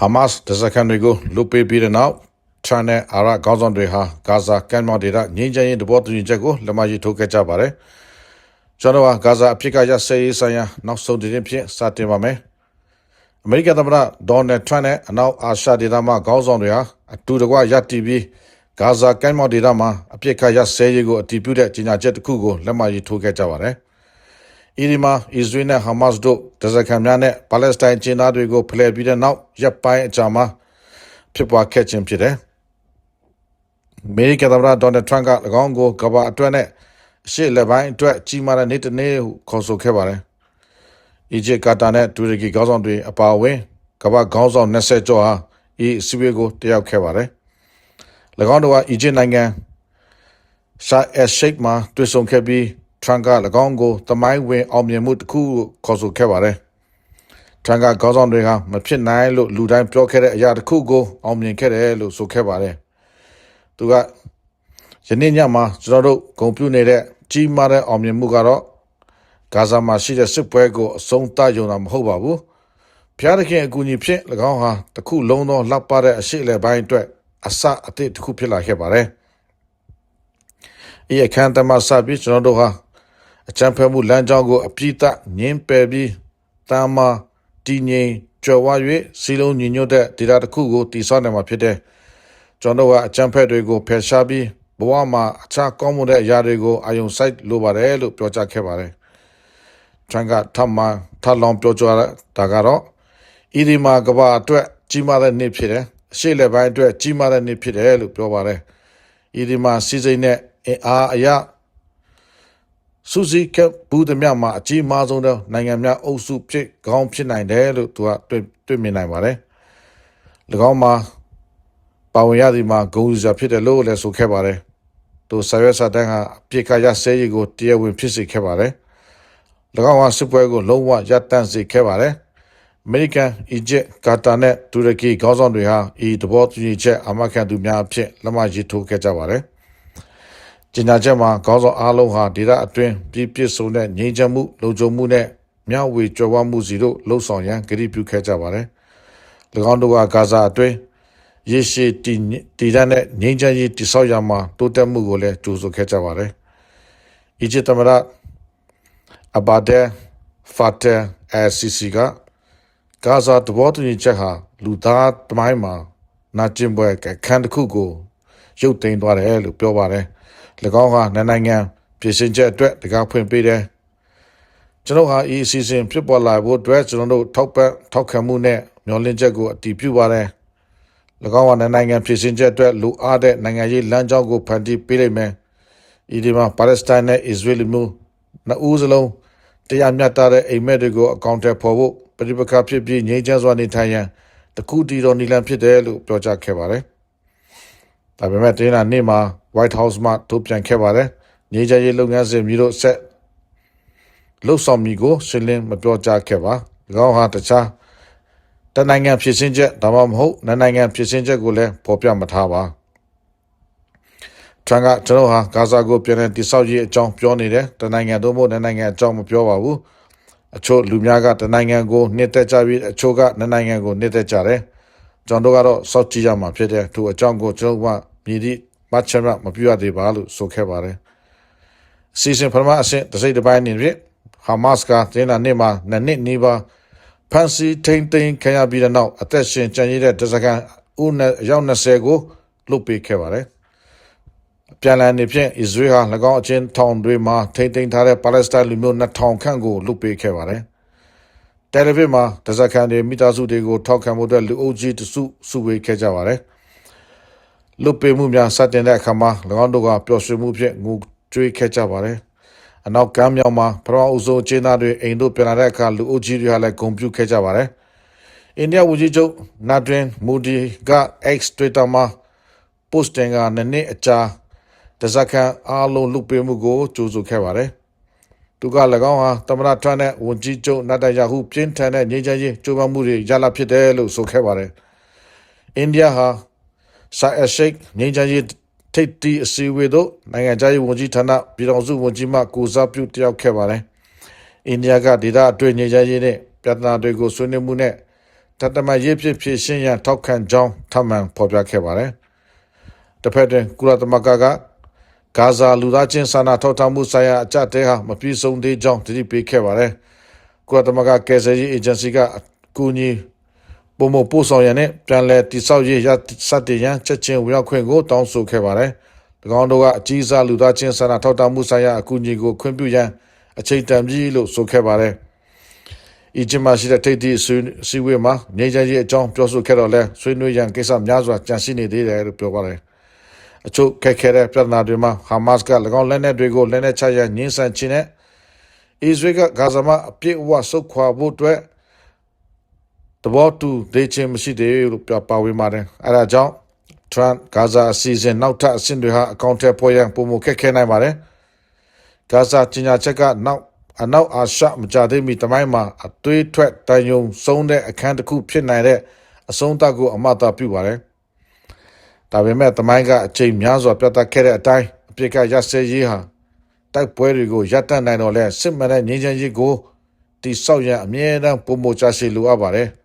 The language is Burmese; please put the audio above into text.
ဟာမတ်ဒဇကန်တွေကိုလုပေးပြီးတဲ့နောက်ထရန်နဲ့အာရခေါင်းဆောင်တွေဟာဂါဇာကမ်းမြောင်ဒေသငြိမ်းချမ်းရေးတဘောတူညီချက်ကိုလက်မှတ်ရေးထိုးခဲ့ကြပါတယ်။ကျွန်တော်ကဂါဇာအဖြစ်ကရဆေးရေးဆိုင်ရာနောက်ဆုံးတင်ဖြစ်စတင်ပါမယ်။အမေရိကန်သမ္မတဒေါ်နယ်ထရန့်နဲ့အနောက်အာရှဒေသမှခေါင်းဆောင်တွေဟာအတူတကွရပ်တည်ပြီးဂါဇာကမ်းမြောင်ဒေသမှာအပြစ်ခတ်ရဆေးရေးကိုအတည်ပြုတဲ့ကြေညာချက်တစ်ခုကိုလက်မှတ်ရေးထိုးခဲ့ကြပါတယ်။ အီဒီမာအစ္စရေးနဲ့ဟာမတ်စ်တို့ဒဇခံများနဲ့ပါလက်စတိုင်းကျင်းသားတွေကိုဖလှယ်ပြီးတဲ့နောက်ရပ်ပိုင်းအကြာမှာဖြစ်ပွားခဲ့ခြင်းဖြစ်တယ်။အမေရိကန်သမ္မတဒေါ်နယ်ထရန့်က၎င်းကိုကမ္ဘာအတွက်နဲ့အရှေ့လက်ပိုင်းအတွက်ကြီးမားတဲ့နေ့တစ်နေ့ဟုခေါ်ဆိုခဲ့ပါတယ်။အီဂျစ်ကာတာနဲ့တူရကီခေါင်းဆောင်တွေအပါအဝင်ကမ္ဘာခေါင်းဆောင်20ကျော်ဟာဤအစည်းအဝေးကိုတက်ရောက်ခဲ့ပါတယ်။၎င်းတို့ကအီဂျစ်နိုင်ငံရှာအက်ရှိတ်မှာတွေ့ဆုံခဲ့ပြီး ထရန်က၎င်းကိုသမိုင်းဝင်အောင်မြင်မှုတစ်ခုခေါ်ဆိုခဲ့ပါတယ်။ထရန်ကခေါင်းဆောင်တွေကမဖြစ်နိုင်လို့လူတိုင်းပြောခဲ့တဲ့အရာတစ်ခုကိုအောင်မြင်ခဲ့တယ်လို့ဆိုခဲ့ပါတယ်။သူကယနေ့ညမှာကျွန်တော်တို့ဂုံပြုနေတဲ့ကြီးမားတဲ့အောင်မြင်မှုကတော့ဂါဇာမှာရှိတဲ့စစ်ပွဲကိုအဆုံးသတ်ရုံသာမဟုတ်ပါဘူး။ဖျားသခင်အကူအညီဖြင့်၎င်းဟာတစ်ခုလုံးသောလှပတဲ့အရှိလေပိုင်းအတွက်အစအသစ်တစ်ခုဖြစ်လာခဲ့ပါတယ်။ဤအခမ်းအနားမှာစပြီးကျွန်တော်တို့ဟာ အချမ်းဖဲမှုလမ်းကြောင်းကိုအပြည့်အငင်းပယ်ပြီးတာမာတည်ငြိမ်ကြော်ဝါ၍စီလုံးညီညွတ်တဲ့ဒေတာတစ်ခုကိုတည်ဆောက်နိုင်မှာဖြစ်တဲ့ကျွန်တော်ကအချမ်းဖဲတွေကိုဖယ်ရှားပြီးဘဝမှာအခြားကောင်းမွန်တဲ့အရာတွေကိုအာယုံစိုက်လိုပါတယ်လို့ပြောကြားခဲ့ပါတယ်။ထန်ကထမထလောင်ပြောကြားတာကတော့ဤဒီမှာကဘာအတွက်ကြီးမားတဲ့နေ့ဖြစ်တယ်။အရှိလက်ပိုင်းအတွက်ကြီးမားတဲ့နေ့ဖြစ်တယ်လို့ပြောပါတယ်။ဤဒီမှာစီစိမ့်နဲ့အားအရာ စူစီကဘူးသမျှမှာအကြီးမားဆုံးသောနိုင်ငံများအုပ်စုဖြစ်ကောင်းဖြစ်နိုင်တယ်လို့သူကတွေ့တွေ့မြင်နိုင်ပါတယ်။၎င်းမှာပါဝင်ရသည်မှာဂုဏ်ယူစရာဖြစ်တယ်လို့လည်းဆိုခဲ့ပါတယ်။သူဆာရွက်စာတန်းဟာအပြစ်ခရဆဲရီကိုတရားဝင်ဖြစ်စေခဲ့ပါတယ်။၎င်းဟာစစ်ပွဲကိုလုံးဝရပ်တန့်စေခဲ့ပါတယ်။အမေရိကန်၊အီဂျစ်၊ကာတာနဲ့တူရကီခေါင်းဆောင်တွေဟာဤသဘောတူညီချက်အမခံသူများအဖြစ်လက်မှတ်ရေးထိုးခဲ့ကြပါတယ်။ ကြေညာချက်မှာခေါင်းဆောင်အားလုံးဟာဒေသအတွင်းပြည်ပြည့်စုံတဲ့ငြိမ်းချမ်းမှုလုံခြုံမှုနဲ့မျှဝေကြွယ်ဝမှုစီတို့လှုံ့ဆော်ရန်ကတိပြုခဲ့ကြပါတယ်။၎င်းတို့ကဂါဇာအတွင်းရေရှည်တည်တည်တဲ့ငြိမ်းချမ်းရေးတည်ဆောက်ရမှာတိုးတက်မှုကိုလည်းကြိုးဆိုခဲ့ကြပါတယ်။အီဂျစ်သမ္မတအဘာဒဲဖာတဲအစီစီကဂါဇာတဘောတူညီချက်ဟာလူသားတမိုင်းမှာနာကျင်ပွဲခန်းတစ်ခုကိုရုပ်သိမ်းသွားတယ်လို့ပြောပါတယ်။၎ င်းဟာနိုင်ငံပြည်စင်ချက်အတွက်တကားဖွင့်ပေးတယ်ကျွန်တော်ဟာဤအစီအစဉ်ဖြစ်ပေါ်လာဖို့အတွက်ကျွန်တော်တို့ထောက်ပံ့ထောက်ခံမှုနဲ့မျှော်လင့်ချက်ကိုအတည်ပြုပါတယ်၎င်းဟာနိုင်ငံပြည်စင်ချက်အတွက်လူအားတဲ့နိုင်ငံရေးလမ်းကြောင်းကိုဖန်တီးပေးလိမ့်မယ်ဤဒီမှာပါလက်စတိုင်းနဲ့အစ္စရေးလ်မျိုးနှစ်ဦးစလုံးတရားမျှတတဲ့အိမ်မက်တွေကိုအကောင့်ထဲပေါ်ဖို့ပဋိပက္ခဖြစ်ပြီးငြိမ်းချမ်းစွာနေထိုင်ရန်တခုတည်တော်နီလန်ဖြစ်တယ်လို့ပြောကြားခဲ့ပါတယ်။ ဒါပေမဲ့တင်းလာနေ့မှာ White House မှထုတ်ပြန်ခဲ့ပါတယ်။နေကြရေးလုပ်ငန်းစဉ်မျိုးတို့ဆက်လှုပ်ဆောင်မည်ကိုရှင်းလင်းမပြောကြားခဲ့ပါ။၎င်းဟာတခြားတနိုင်ငံဖြစ်စဉ်ချက်ဒါမှမဟုတ်နိုင်ငံဖြစ်စဉ်ချက်ကိုလည်းဖော်ပြမထားပါ။ထရန်ကကျွန်တော်ဟာဂါဇာကိုပြန်လည်တိဆောက်ရေးအကြောင်းပြောနေတယ်။တနိုင်ငံတို့မို့နိုင်ငံအကြောင်းမပြောပါဘူး။အချို့လူများကတနိုင်ငံကိုနှစ်သက်ကြပြီးအချို့ကနိုင်ငံကိုနှစ်သက်ကြတယ်။ကျွန်တော်တို့ကတော့စောင့်ကြည့်ရမှာဖြစ်တယ်။သူအကြောင်းကိုကျွန်တော်က မြည်သည့်မတ်ချမမပြရသေးပါလို့ဆိုခဲ့ပါတယ်။စီစဉ်ပထမအဆင့်တစိမ့်တစ်ပိုင်းနေပြီဟာမတ်ကတင်းလာနေမှာနှစ်နှစ်နီးပါဖန်စီထိန်ထိန်ခံရပြီးတဲ့နောက်အသက်ရှင်ကျန်ရည်တဲ့ဒဇကန်ဦးနဲ့ရောက်20ကိုလုတ်ပေးခဲ့ပါတယ်။ပြန်လည်နေဖြင့်အစ္စရေးဟာ၎င်းအချင်းထောင်တွေမှာထိန်ထိန်ထားတဲ့ပါလက်စတိုင်းလူမျိုး2000ခန့်ကိုလုတ်ပေးခဲ့ပါတယ်။တယ်လီဗစ်မှာဒဇကန်တွေမိသားစုတွေကိုထောက်ခံမှုအတွက်လူအုပ်ကြီးတစုစုဝေးခဲ့ကြပါတယ်။ လွတ်ပေးမှုများစတင်တဲ့အခါမှာ၎င်းတို့ကပျော်ရွှင်မှုဖြင့်ငိုကြွေးခဲ့ကြပါတယ်။အနောက်ကမ်းမြောင်မှာပထမအဦးကျင်းသားတွေအိမ်တို့ပြန်လာတဲ့အခါလူအုပ်ကြီးတွေဟာလည်းဂုံပြုခဲ့ကြပါတယ်။အိန္ဒိယဝန်ကြီးချုပ်နာဒရင်မူဒီက X Twitter မှာ post တင်ကနနေ့အကြာတဇကန်အားလုံးလူပေးမှုကိုကြိုးဆိုခဲ့ပါတယ်။သူက၎င်းဟာသမ္မတထရန့်နဲ့ဝန်ကြီးချုပ်နာတယာဟုပြင်းထန်တဲ့ငြိမ်းချမ်းရေးကြိုးပမ်းမှုတွေရလာဖြစ်တယ်လို့ဆိုခဲ့ပါတယ်။အိန္ဒိယဟာ ဆာအရှိတ်ငင်းချရေးထိတ်တီအစည်းအဝေးတို့နိုင်ငံခြားရေးဝန်ကြီးဌာနပြည်တော်စုဝန်ကြီးမှကိုစားပြုတယောက်ခဲ့ပါတယ်။အိန္ဒိယကဒေသအတွင်းငင်းချရေးနဲ့ပြဿနာတွေကိုဆွေးနွေးမှုနဲ့တတမရေးဖြစ်ဖြစ်ရှင်းရန်ထောက်ခံကြောင်းထပ်မံဖော်ပြခဲ့ပါတယ်။တစ်ဖက်တွင်ကုလသမဂ္ဂကဂါဇာလူသားချင်းစာနာထောက်ထားမှုဆိုင်ရာအကြတဲ့ဟာမပြည့်စုံသေးကြောင်းတတိပေးခဲ့ပါတယ်။ကုလသမဂ္ဂကယ်ဆယ်ရေးအေဂျင်စီကအကူအညီ ပုံမပို့ဆောင်ရန်နဲ့ပြန်လည်တိစောက်ရေးရစတင်ရန်ချက်ချင်းဝင်ရောက်ခွင့်ကိုတောင်းဆိုခဲ့ပါတယ်။၎င်းတို့ကအကြီးစားလူသားချင်းစာနာထောက်ထားမှုဆိုင်ရာအကူအညီကိုခွင့်ပြုရန်အချိန်တန်ပြီလို့ဆိုခဲ့ပါတယ်။အီဂျစ်မှာရှိတဲ့ထိပ်သီးဆွေးစည်းဝေးမှာနေကြရေးအကြောင်းပြောဆိုခဲ့တော့လဲဆွေးနွေးရန်ကိစ္စများစွာကြံရှိနေသေးတယ်လို့ပြောပါတယ်။အချို့ခက်ခဲတဲ့ပြဿနာတွေမှာဟာမတ်က၎င်းလက်နက်တွေကိုလက်နက်ချရန်ညှင်းဆန်ခြင်းနဲ့အစ္စရေးကဂါဇာမှာအပြစ်အဝဆုတ်ခွာဖို့အတွက်တ ဘောတူဒေးချင်းမရှိသေးဘူးလို့ပြောပါဝင်ပါတယ်။အဲဒါကြောင့် Trump ဂါဇာအစီအစဉ်နောက်ထပ်အဆင့်တွေဟာအကောင့်ထဲပေါ်ရန်ပုံမခက်ခဲနိုင်ပါတယ်။ဂါဇာကြီးညာချက်ကနောက်အနောက်အာရှမကြသေးမီတမိုင်းမှာအသွေးထွက်တန်ယုံဆုံးတဲ့အခန်းတစ်ခုဖြစ်နိုင်တဲ့အဆုံးသတ်ကိုအမတာပြုပါတယ်။ဒါပေမဲ့တမိုင်းကအချိန်များစွာပြတ်တက်ခဲ့တဲ့အတိုင်းအပြစ်ကရစဲရေးဟာတိုက်ပွဲတွေကိုရပ်တန့်နိုင်တော့လဲစစ်မှန်တဲ့ငြိမ်းချမ်းရေးကိုတိဆောက်ရန်အမြဲတမ်းပုံမချရှိလိုအပ်ပါတယ်။